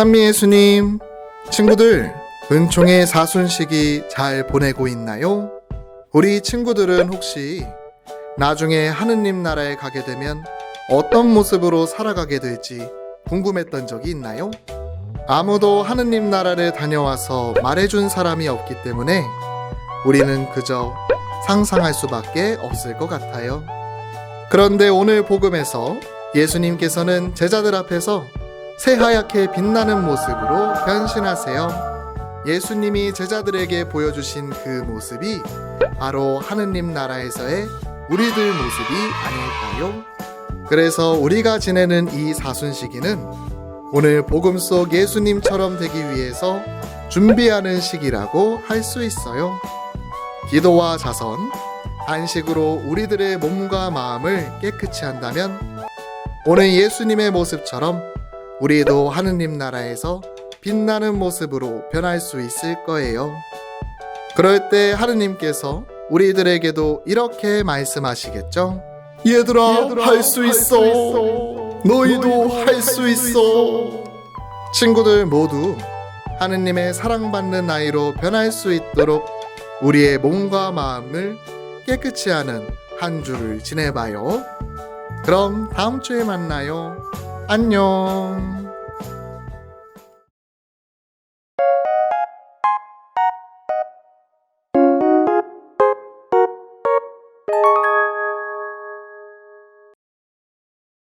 찬미 예수님, 친구들, 은총의 사순식이 잘 보내고 있나요? 우리 친구들은 혹시 나중에 하느님 나라에 가게 되면 어떤 모습으로 살아가게 될지 궁금했던 적이 있나요? 아무도 하느님 나라를 다녀와서 말해준 사람이 없기 때문에 우리는 그저 상상할 수밖에 없을 것 같아요. 그런데 오늘 복음에서 예수님께서는 제자들 앞에서 새하얗게 빛나는 모습으로 변신하세요. 예수님이 제자들에게 보여주신 그 모습이 바로 하느님 나라에서의 우리들 모습이 아닐까요? 그래서 우리가 지내는 이 사순시기는 오늘 복음 속 예수님처럼 되기 위해서 준비하는 시기라고 할 수 있어요. 기도와 자선, 안식으로 우리들의 몸과 마음을 깨끗이 한다면 오늘 예수님의 모습처럼 우리도 하느님 나라에서 빛나는 모습으로 변할 수 있을 거예요. 그럴 때 하느님께서 우리들에게도 이렇게 말씀하시겠죠? 얘들아, 할수 있어. 너희도 할수 있어. 친구들 모두 하느님의 사랑받는 아이로 변할 수 있도록 우리의 몸과 마음을 깨끗이 하는 한 주를 지내봐요. 그럼 다음 주에 만나요. 안녕.